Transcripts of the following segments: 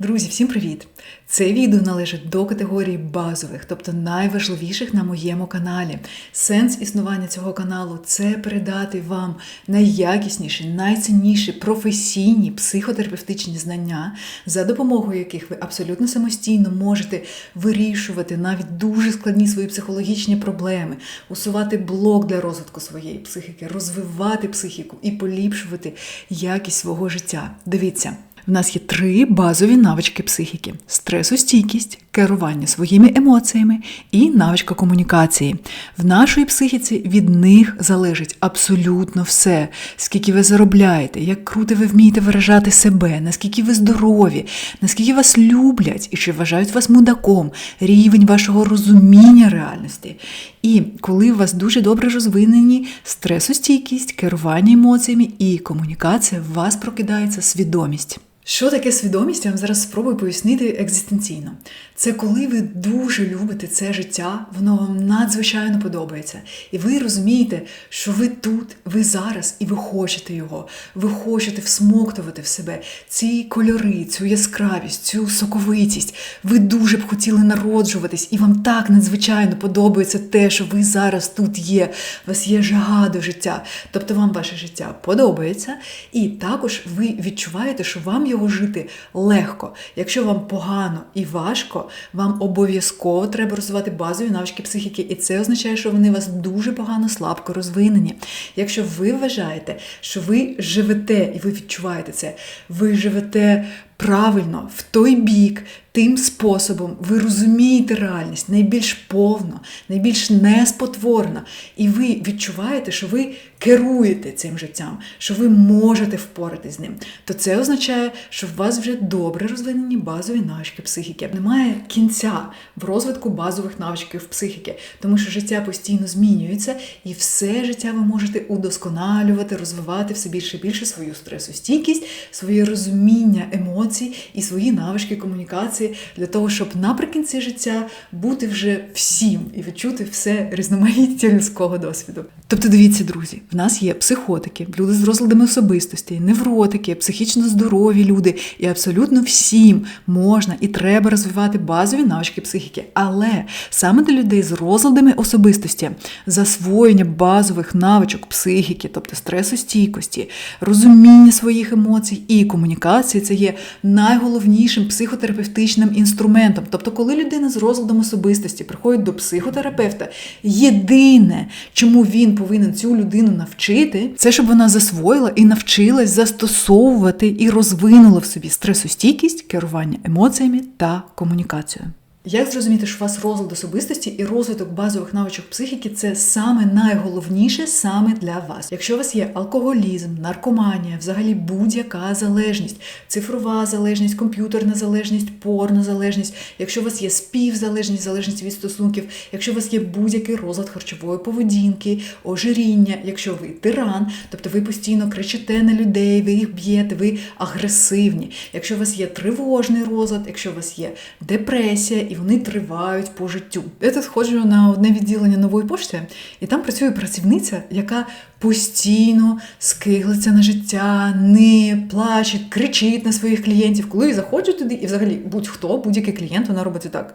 Друзі, всім привіт! Це відео належить до категорії базових, тобто найважливіших на моєму каналі. Сенс існування цього каналу це передати вам найякісніші, найцінніші професійні психотерапевтичні знання, за допомогою яких ви абсолютно самостійно можете вирішувати навіть дуже складні свої психологічні проблеми, усувати блок для розвитку своєї психіки, розвивати психіку і поліпшувати якість свого життя. Дивіться. В нас є три базові навички психіки: стресостійкість, керування своїми емоціями і навичка комунікації. В нашій психіці від них залежить абсолютно все, скільки ви заробляєте, як круто ви вмієте виражати себе, наскільки ви здорові, наскільки вас люблять і чи вважають вас мудаком, рівень вашого розуміння реальності. І коли у вас дуже добре розвинені стресостійкість, керування емоціями і комунікація, в вас прокидається свідомість. Що таке свідомість? Я вам зараз спробую пояснити екзистенційно. Це коли ви дуже любите це життя, воно вам надзвичайно подобається. І ви розумієте, що ви тут, ви зараз, і ви хочете його. Ви хочете всмоктувати в себе ці кольори, цю яскравість, цю соковитість. Ви дуже б хотіли народжуватись, і вам так надзвичайно подобається те, що ви зараз тут є. У вас є жага до життя. Тобто вам ваше життя подобається, і також ви відчуваєте, що вам його жити легко. Якщо вам погано і важко вам обов'язково треба розвивати базові навички психіки, і це означає, що вони у вас дуже погано, слабко розвинені. Якщо ви вважаєте, що ви живете і ви відчуваєте це, ви живете правильно в той бік, тим способом. Ви розумієте реальність найбільш повно, найбільш неспотворно, і ви відчуваєте, що ви керуєте цим життям, що ви можете впоратись з ним, то це означає, що в вас вже добре розвинені базові навички психіки. Немає кінця в розвитку базових навичків психіки, тому що життя постійно змінюється, і все життя ви можете удосконалювати, розвивати все більше і більше свою стресостійкість, своє розуміння емоцій і свої навички комунікації для того, щоб наприкінці життя бути вже всім і відчути все різноманіття людського досвіду. Тобто, дивіться, друзі, в нас є психотики, люди з розладами особистості, невротики, психічно здорові люди, і абсолютно всім можна і треба розвивати базові навички психіки. Але саме для людей з розладами особистості засвоєння базових навичок психіки, тобто стресостійкості, розуміння своїх емоцій і комунікації це є найголовнішим психотерапевтичним інструментом. Тобто, коли людина з розладом особистості приходить до психотерапевта, єдине, чому він повинен цю людину навчити, це щоб вона засвоїла і навчилась застосовувати і розвинула в собі стресостійкість, керування емоціями та комунікацію. Як зрозуміти, що у вас розлад особистості і розвиток базових навичок психіки це саме найголовніше саме для вас. Якщо у вас є алкоголізм, наркоманія, взагалі будь-яка залежність, цифрова залежність, комп'ютерна залежність, порнозалежність, якщо у вас є співзалежність, залежність від стосунків, якщо у вас є будь-який розлад харчової поведінки, ожиріння, якщо ви тиран, тобто ви постійно кричите на людей, ви їх б'єте, ви агресивні, якщо у вас є тривожний розлад, якщо у вас є депресія і вони тривають по життю. Я тут сходжу на одне відділення нової пошти, і там працює працівниця, яка постійно скиглиться на життя, не плаче, кричить на своїх клієнтів. Коли заходжу туди, і взагалі будь-хто, будь-який клієнт, вона робить так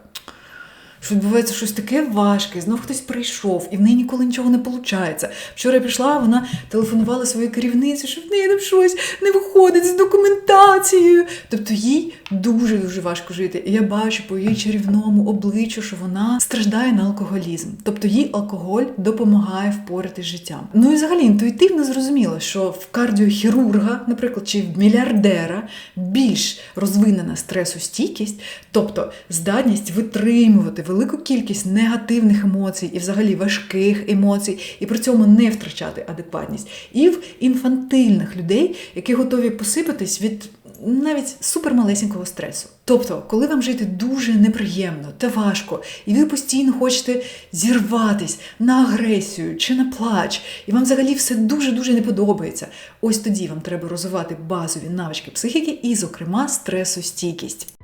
що відбувається щось таке важке, знов хтось прийшов, і в неї ніколи нічого не виходить. Вчора я пішла, вона телефонувала своїй керівниці, що в неї там щось не виходить з документацією. Тобто їй дуже-дуже важко жити. І я бачу по її чарівному обличчю, що вона страждає на алкоголізм. Тобто їй алкоголь допомагає впоратись з життям. Ну і взагалі інтуїтивно зрозуміло, що в кардіохірурга, наприклад, чи в мільярдера більш розвинена стресостійкість, тобто здатність витримувати велику кількість негативних емоцій і взагалі важких емоцій, і при цьому не втрачати адекватність. І в інфантильних людей, які готові посипатись від навіть супермалесенького стресу. Тобто, коли вам жити дуже неприємно та важко, і ви постійно хочете зірватись на агресію чи на плач, і вам взагалі все дуже-дуже не подобається, ось тоді вам треба розвивати базові навички психіки і, зокрема, стресостійкість.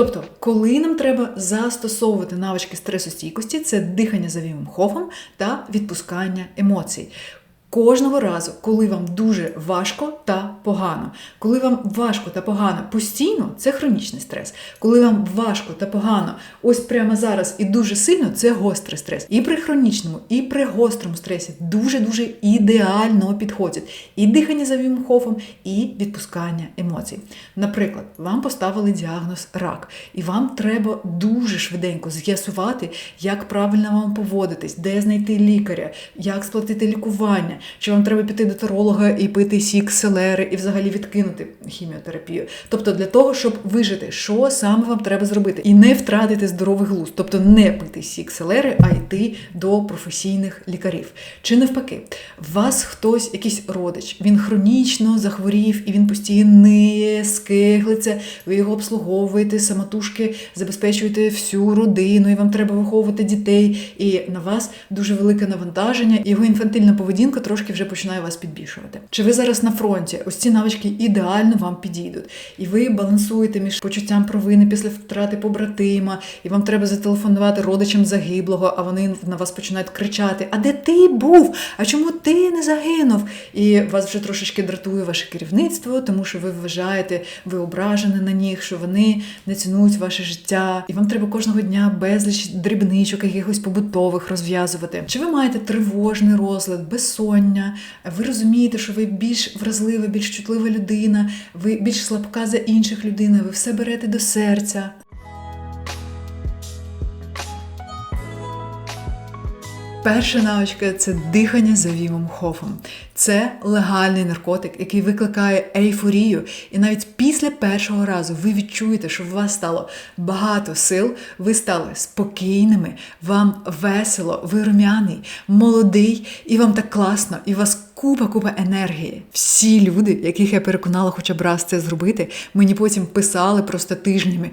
Тобто, коли нам треба застосовувати навички стресостійкості, це дихання за Вімом та відпускання емоцій. Кожного разу, коли вам дуже важко та погано, коли вам важко та погано постійно, це хронічний стрес. Коли вам важко та погано, ось прямо зараз і дуже сильно це гострий стрес. І при хронічному, і при гострому стресі дуже-дуже ідеально підходять і дихання за вімхофом, і відпускання емоцій. Наприклад, вам поставили діагноз рак, і вам треба дуже швиденько з'ясувати, як правильно вам поводитись, де знайти лікаря, як сплатити лікування чи вам треба піти до таролога і пити сік, селери, і взагалі відкинути хіміотерапію. Тобто для того, щоб вижити, що саме вам треба зробити, і не втратити здоровий глузд, тобто не пити сік, селери, а йти до професійних лікарів. Чи навпаки, вас хтось, якийсь родич, він хронічно захворів і він постійно ниє, скиглиться, ви його обслуговуєте, самотужки забезпечуєте всю родину, і вам треба виховувати дітей, і на вас дуже велике навантаження, його інфантильна поведінка трошки вже починає вас підбільшувати. Чи ви зараз на фронті? Ось ці навички ідеально вам підійдуть, і ви балансуєте між почуттям провини після втрати побратима, і вам треба зателефонувати родичам загиблого, а вони на вас починають кричати: А де ти був? А чому ти не загинув? І вас вже трошечки дратує ваше керівництво, тому що ви вважаєте, ви ображені на них, що вони не цінують ваше життя, і вам треба кожного дня безліч дрібничок, якихось побутових розв'язувати. Чи ви маєте тривожний розлад, безсоння? Ви розумієте, що ви більш вразлива, більш чутлива людина, ви більш слабка за інших людей, ви все берете до серця. Перша навичка це дихання за Вімом Хофом. Це легальний наркотик, який викликає ейфорію. І навіть після першого разу ви відчуєте, що у вас стало багато сил, ви стали спокійними, вам весело, ви рум'яний, молодий, і вам так класно, і у вас купа-купа енергії. Всі люди, яких я переконала хоча б раз це зробити, мені потім писали просто тижнями.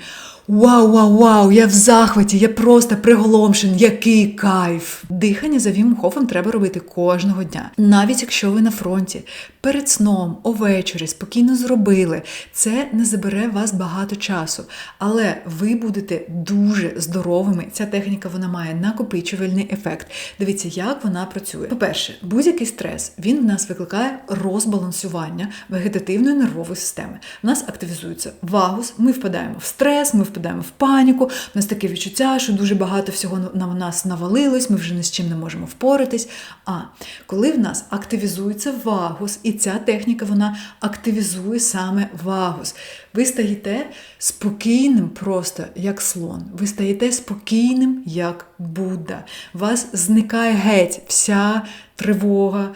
Вау, вау, вау! Я в захваті, я просто приголомшен, який кайф! Дихання за Вім Хофом треба робити кожного дня, навіть якщо ви на фронті, перед сном, овечері, спокійно зробили. Це не забере вас багато часу, але ви будете дуже здоровими. Ця техніка вона має накопичувальний ефект. Дивіться, як вона працює. По-перше, будь-який стрес він в нас викликає розбалансування вегетативної нервової системи. В нас активізується вагус, ми впадаємо в стрес, ми впадаємо в паніку. У нас таке відчуття, що дуже багато всього на нас навалилось, ми вже ні з чим не можемо впоратись. А коли в нас активізується вагус, і ця техніка вона активізує саме вагус. Ви стаєте спокійним, просто як слон. Ви стаєте спокійним, як Будда. Вас зникає геть вся тривога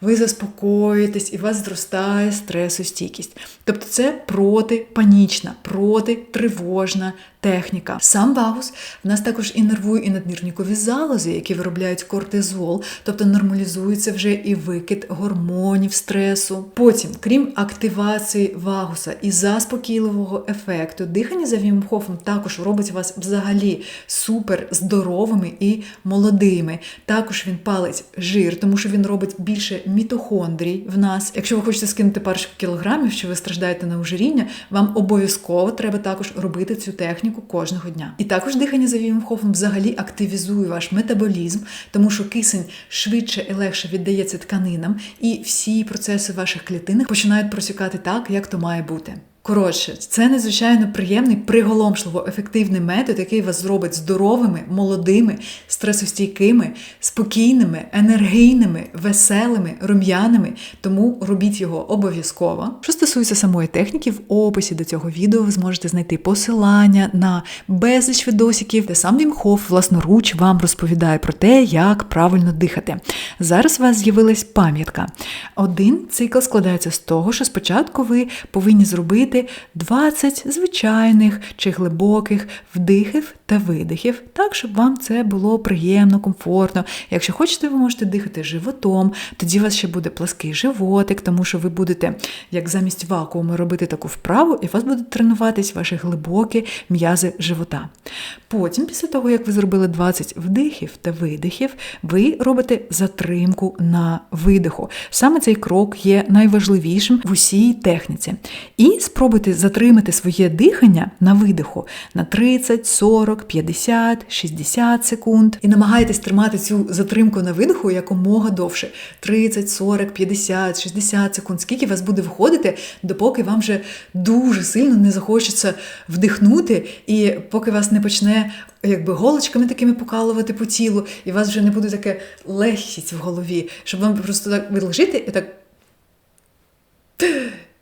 ви заспокоїтесь і у вас зростає стресостійкість. Тобто це протипанічна, протитривожна техніка. Сам вагус в нас також інервує і надмірнікові залози, які виробляють кортизол, тобто нормалізується вже і викид гормонів стресу. Потім, крім активації вагуса і заспокійливого ефекту, дихання за Вімхофом також робить вас взагалі супер здоровими і молодими. Також він палить жир, тому що він робить більше мітохондрій в нас. Якщо ви хочете скинути парочку кілограмів, що ви страждаєте на ожиріння, вам обов'язково треба також робити цю техніку кожного дня. І також дихання за Вімхофом взагалі активізує ваш метаболізм, тому що кисень швидше і легше віддається тканинам, і всі процеси ваших клітинах починають просікати так, як то має бути. Коротше, це надзвичайно приємний, приголомшливо ефективний метод, який вас зробить здоровими, молодими, стресостійкими, спокійними, енергійними, веселими, рум'яними. Тому робіть його обов'язково. Що стосується самої техніки, в описі до цього відео ви зможете знайти посилання на безліч відосиків, де сам Вім Хоф власноруч вам розповідає про те, як правильно дихати. Зараз у вас з'явилась пам'ятка. Один цикл складається з того, що спочатку ви повинні зробити зробити 20 звичайних чи глибоких вдихів та видихів, так, щоб вам це було приємно, комфортно. Якщо хочете, ви можете дихати животом, тоді у вас ще буде плаский животик, тому що ви будете як замість вакууму робити таку вправу, і у вас будуть тренуватись ваші глибокі м'язи живота. Потім, після того, як ви зробили 20 вдихів та видихів, ви робите затримку на видиху. Саме цей крок є найважливішим в усій техніці. І спробуйте затримати своє дихання на видиху на 30, 40, 50, 60 секунд. І намагайтесь тримати цю затримку на видиху якомога довше: 30, 40, 50, 60 секунд. Скільки вас буде виходити, допоки вам вже дуже сильно не захочеться вдихнути, і поки вас не почне якби голочками такими покалувати по тілу, і у вас вже не буде таке легкість в голові, щоб вам просто так ви і так.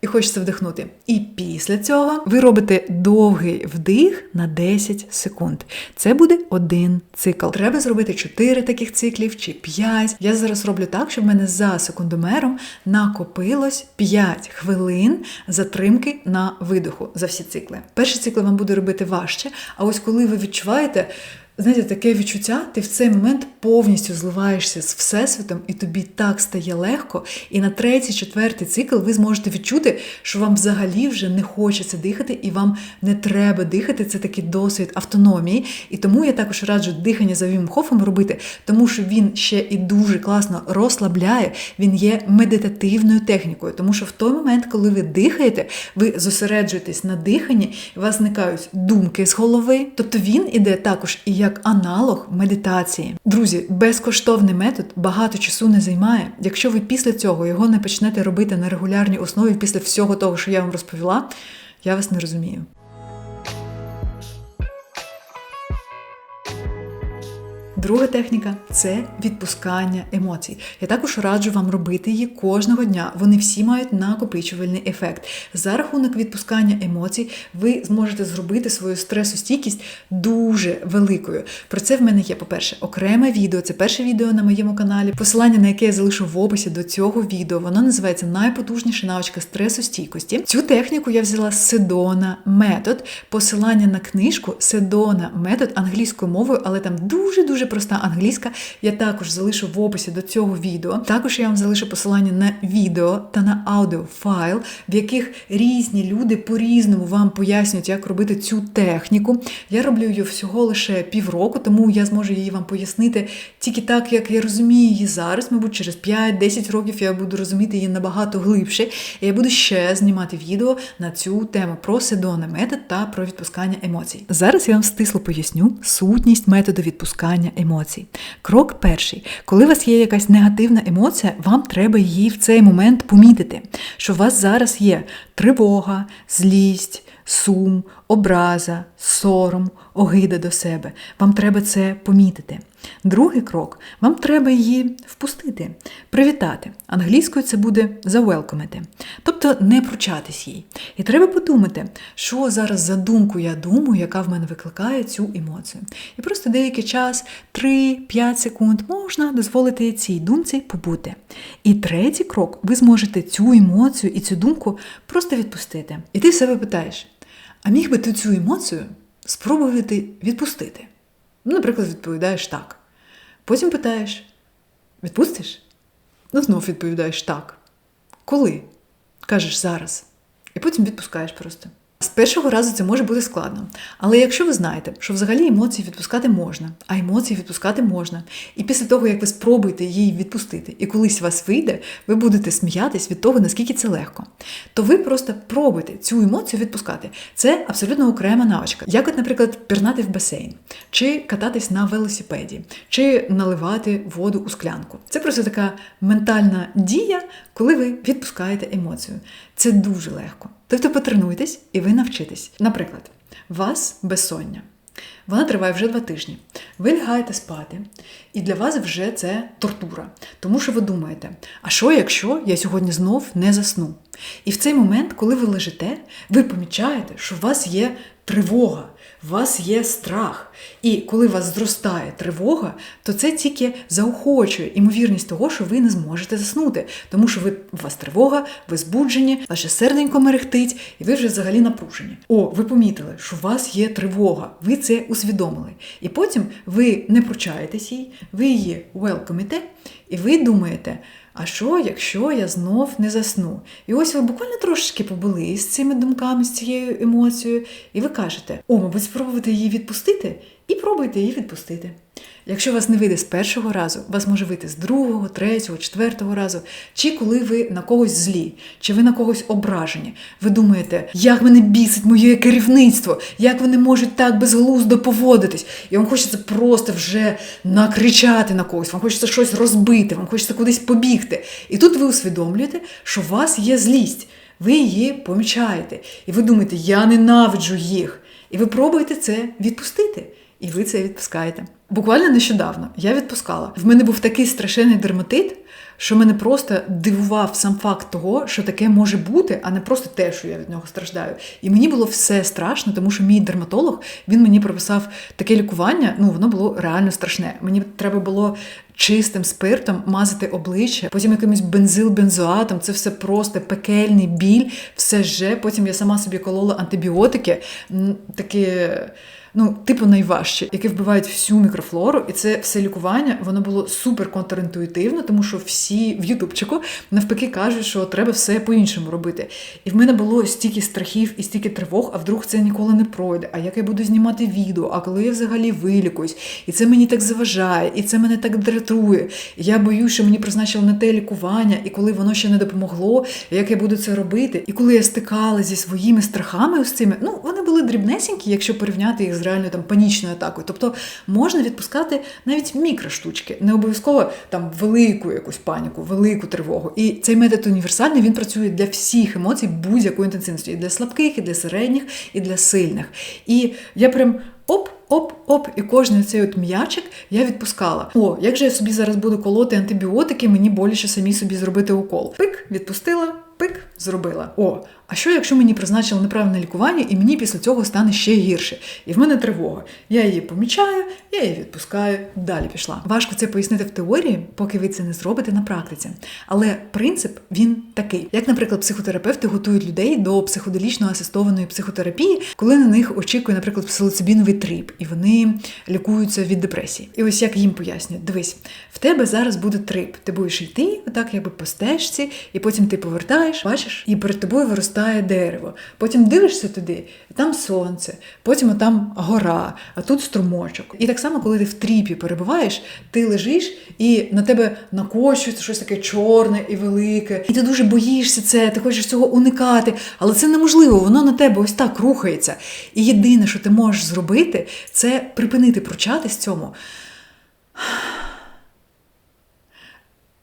І хочеться вдихнути. І після цього ви робите довгий вдих на 10 секунд. Це буде один цикл. Треба зробити 4 таких циклів чи 5. Я зараз роблю так, щоб в мене за секундомером накопилось 5 хвилин затримки на видиху за всі цикли. Перший цикл вам буде робити важче, а ось коли ви відчуваєте. Знаєте, таке відчуття, ти в цей момент повністю зливаєшся з Всесвітом, і тобі так стає легко. І на третій, четвертий цикл ви зможете відчути, що вам взагалі вже не хочеться дихати, і вам не треба дихати. Це такий досвід автономії. І тому я також раджу дихання за Вімхофом робити, тому що він ще і дуже класно розслабляє, він є медитативною технікою. Тому що в той момент, коли ви дихаєте, ви зосереджуєтесь на диханні, у вас зникають думки з голови. Тобто він іде також і як аналог медитації. Друзі, безкоштовний метод багато часу не займає. Якщо ви після цього його не почнете робити на регулярній основі після всього того, що я вам розповіла, я вас не розумію. Друга техніка це відпускання емоцій. Я також раджу вам робити її кожного дня. Вони всі мають накопичувальний ефект. За рахунок відпускання емоцій, ви зможете зробити свою стресостійкість дуже великою. Про це в мене є, по-перше, окреме відео. Це перше відео на моєму каналі, посилання на яке я залишу в описі до цього відео. Воно називається Найпотужніша навичка стресостійкості. Цю техніку я взяла з Седона метод. Посилання на книжку Седона метод англійською мовою, але там дуже-дуже проста англійська. Я також залишу в описі до цього відео. Також я вам залишу посилання на відео та на аудіофайл, в яких різні люди по-різному вам пояснюють, як робити цю техніку. Я роблю її всього лише півроку, тому я зможу її вам пояснити тільки так, як я розумію її зараз. Мабуть, через 5-10 років я буду розуміти її набагато глибше. І я буду ще знімати відео на цю тему про седона метод та про відпускання емоцій. Зараз я вам стисло поясню сутність методу відпускання емоцій. Крок перший. Коли у вас є якась негативна емоція, вам треба її в цей момент помітити, що у вас зараз є тривога, злість, сум, образа, сором, огида до себе. Вам треба це помітити. Другий крок вам треба її впустити, привітати. Англійською це буде завелкомити, тобто не пручатись їй. І треба подумати, що зараз за думку я думаю, яка в мене викликає цю емоцію. І просто деякий час, 3-5 секунд, можна дозволити цій думці побути. І третій крок, ви зможете цю емоцію і цю думку просто відпустити. І ти себе питаєш: а міг би ти цю емоцію спробувати відпустити? Ну, наприклад, відповідаєш так. Потім питаєш: відпустиш? Ну, знов відповідаєш так. Коли? Кажеш зараз. І потім відпускаєш просто. Першого разу це може бути складно. Але якщо ви знаєте, що взагалі емоції відпускати можна, а емоції відпускати можна, і після того, як ви спробуєте її відпустити, і колись вас вийде, ви будете сміятись від того, наскільки це легко, то ви просто пробуйте цю емоцію відпускати. Це абсолютно окрема навичка. Як, от, наприклад, пірнати в басейн, чи кататись на велосипеді, чи наливати воду у склянку. Це просто така ментальна дія, коли ви відпускаєте емоцію. Це дуже легко. Тобто потренуйтесь і ви навчитесь. Наприклад, вас безсоння. Вона триває вже два тижні. Ви лягаєте спати, і для вас вже це тортура. Тому що ви думаєте, а що, якщо я сьогодні знов не засну? І в цей момент, коли ви лежите, ви помічаєте, що у вас є тривога, у вас є страх. І коли у вас зростає тривога, то це тільки заохочує імовірність того, що ви не зможете заснути. Тому що ви, у вас тривога, ви збуджені, ваше серденько мерехтить, і ви вже взагалі напружені. О, ви помітили, що у вас є тривога, ви це усвідомили. І потім ви не пручаєтесь їй, ви її велкомите, І ви думаєте, а що, якщо я знов не засну? І ось ви буквально трошечки побули з цими думками, з цією емоцією, і ви кажете: о, мабуть, спробувати її відпустити, і пробуйте її відпустити. Якщо вас не вийде з першого разу, вас може вийти з другого, третього, четвертого разу, чи коли ви на когось злі, чи ви на когось ображені. Ви думаєте, як мене бісить моє керівництво, як вони можуть так безглуздо поводитись, і вам хочеться просто вже накричати на когось, вам хочеться щось розбити, вам хочеться кудись побігти. І тут ви усвідомлюєте, що у вас є злість, ви її помічаєте, і ви думаєте, я ненавиджу їх. І ви пробуєте це відпустити. І ви це відпускаєте. Буквально нещодавно я відпускала. В мене був такий страшенний дерматит, що мене просто дивував сам факт того, що таке може бути, а не просто те, що я від нього страждаю. І мені було все страшно, тому що мій дерматолог він мені прописав таке лікування. Ну воно було реально страшне. Мені треба було. Чистим спиртом мазати обличчя, потім якимось бензил-бензоатом. Це все просто пекельний біль, все же. Потім я сама собі колола антибіотики. Таке ну, типу, найважче, які вбивають всю мікрофлору, і це все лікування, воно було супер контрінтуїтивно, тому що всі в Ютубчику навпаки кажуть, що треба все по-іншому робити. І в мене було стільки страхів і стільки тривог, а вдруг це ніколи не пройде. А як я буду знімати відео, а коли я взагалі вилікуюсь, і це мені так заважає, і це мене так дратує. Я боюсь, що мені призначили не те лікування, і коли воно ще не допомогло, як я буду це робити. І коли я стикала зі своїми страхами, ось цими, ну вони були дрібнесенькі, якщо порівняти їх з реальною там панічною атакою. Тобто можна відпускати навіть мікроштучки, не обов'язково там велику якусь паніку, велику тривогу. І цей метод універсальний він працює для всіх емоцій будь-якої інтенсивності, і для слабких, і для середніх, і для сильних. І я прям. Оп, оп, оп, і кожний цей от м'ячик я відпускала. О, як же я собі зараз буду колоти антибіотики, мені боляче самі собі зробити укол. Пик, відпустила, пик, зробила. О, а що, якщо мені призначили неправильне лікування, і мені після цього стане ще гірше? І в мене тривога. Я її помічаю, я її відпускаю, далі пішла. Важко це пояснити в теорії, поки ви це не зробите на практиці. Але принцип він такий: як, наприклад, психотерапевти готують людей до психоделічно асистованої психотерапії, коли на них очікує, наприклад, псилоцибіновий трип, і вони лікуються від депресії. І ось як їм пояснюють: дивись, в тебе зараз буде трип. Ти будеш йти, отак, якби по стежці, і потім ти повертаєш, бачиш, і перед тобою виростає дерево. Потім дивишся туди, там сонце, потім там гора, а тут струмочок. І так само, коли ти в тріпі перебуваєш, ти лежиш і на тебе накочується щось таке чорне і велике. І ти дуже боїшся це, ти хочеш цього уникати, але це неможливо, воно на тебе ось так рухається. І єдине, що ти можеш зробити, це припинити пручатись цьому.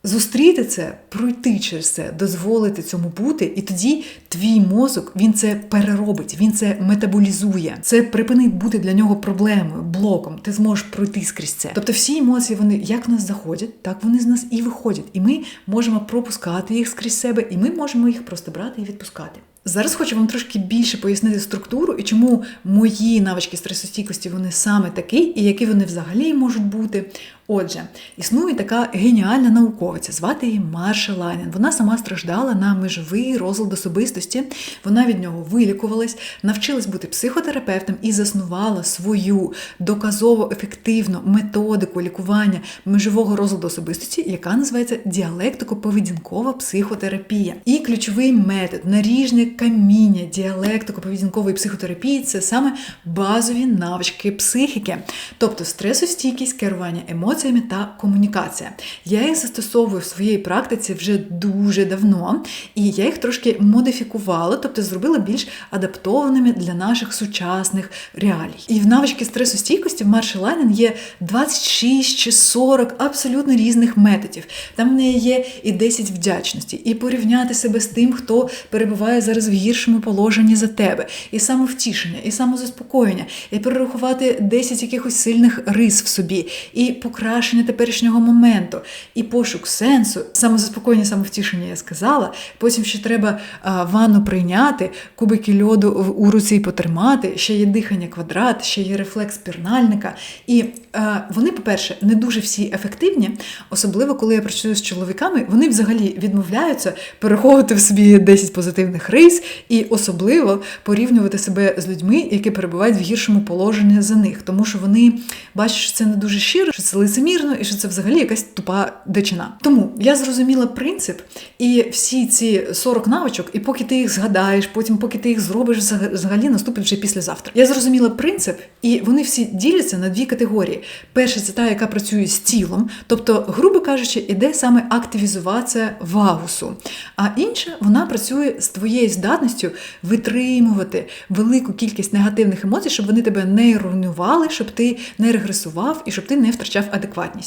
Зустріти це, пройти через це, дозволити цьому бути, і тоді твій мозок він це переробить, він це метаболізує. Це припинить бути для нього проблемою, блоком. Ти зможеш пройти скрізь це. Тобто всі емоції, вони як в нас заходять, так вони з нас і виходять. І ми можемо пропускати їх скрізь себе, і ми можемо їх просто брати і відпускати. Зараз хочу вам трошки більше пояснити структуру і чому мої навички стресостійкості вони саме такі, і які вони взагалі можуть бути. Отже, існує така геніальна науковиця, звати її Марша Лайнен. Вона сама страждала на межовий розлад особистості. Вона від нього вилікувалась, навчилась бути психотерапевтом і заснувала свою доказово ефективну методику лікування межового розладу особистості, яка називається діалектико-поведінкова психотерапія. І ключовий метод наріжне каміння діалектико-поведінкової психотерапії це саме базові навички психіки, тобто стресостійкість, керування емоціями емоціями та комунікація. Я їх застосовую в своїй практиці вже дуже давно, і я їх трошки модифікувала, тобто зробила більш адаптованими для наших сучасних реалій. І в навички стресостійкості в Марші Лайнен є 26 чи 40 абсолютно різних методів. Там в неї є і 10 вдячності, і порівняти себе з тим, хто перебуває зараз в гіршому положенні за тебе, і самовтішення, і самозаспокоєння, і перерахувати 10 якихось сильних рис в собі, і покращення покращення теперішнього моменту і пошук сенсу, самозаспокоєння, самовтішення я сказала. Потім ще треба ванну прийняти, кубики льоду у руці потримати, ще є дихання квадрат, ще є рефлекс пірнальника. І вони, по-перше, не дуже всі ефективні, особливо коли я працюю з чоловіками, вони взагалі відмовляються переховувати в собі 10 позитивних рис, і особливо порівнювати себе з людьми, які перебувають в гіршому положенні за них, тому що вони бачать, що це не дуже щиро, що це лицемірно і що це взагалі якась тупа дичина. Тому я зрозуміла принцип, і всі ці 40 навичок, і поки ти їх згадаєш, потім, поки ти їх зробиш, взагалі наступить вже післязавтра. Я зрозуміла принцип, і вони всі діляться на дві категорії. Перша це та, яка працює з тілом, тобто, грубо кажучи, іде саме активізувація вагусу. А інша вона працює з твоєю здатністю витримувати велику кількість негативних емоцій, щоб вони тебе не руйнували, щоб ти не регресував і щоб ти не втрачав адекватність.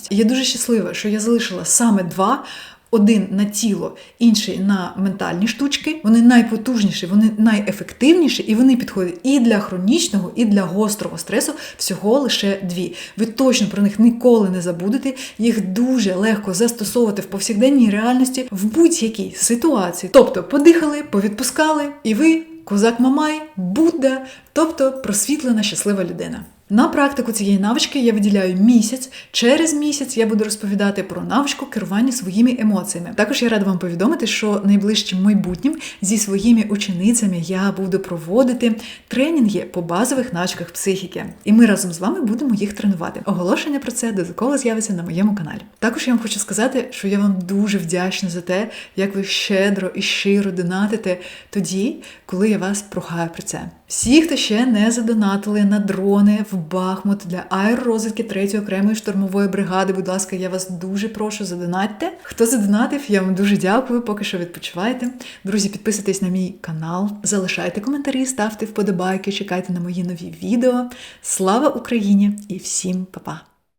І я дуже щаслива, що я залишила саме два. Один на тіло, інший на ментальні штучки. Вони найпотужніші, вони найефективніші, і вони підходять і для хронічного, і для гострого стресу. Всього лише дві. Ви точно про них ніколи не забудете. Їх дуже легко застосовувати в повсякденній реальності в будь-якій ситуації. Тобто подихали, повідпускали, і ви козак Мамай, Будда, тобто просвітлена щаслива людина. На практику цієї навички я виділяю місяць. Через місяць я буду розповідати про навичку керування своїми емоціями. Також я рада вам повідомити, що найближчим майбутнім зі своїми ученицями я буду проводити тренінги по базових навичках психіки, і ми разом з вами будемо їх тренувати. Оголошення про це додатково з'явиться на моєму каналі. Також я вам хочу сказати, що я вам дуже вдячна за те, як ви щедро і щиро донатите тоді, коли я вас прохаю про це. Всі, хто ще не задонатили на дрони в Бахмут для аеророзвідки 3-ї окремої штурмової бригади, будь ласка, я вас дуже прошу задонатьте. Хто задонатив, я вам дуже дякую, поки що відпочивайте. Друзі, підписуйтесь на мій канал, залишайте коментарі, ставте вподобайки, чекайте на мої нові відео. Слава Україні і всім па-па!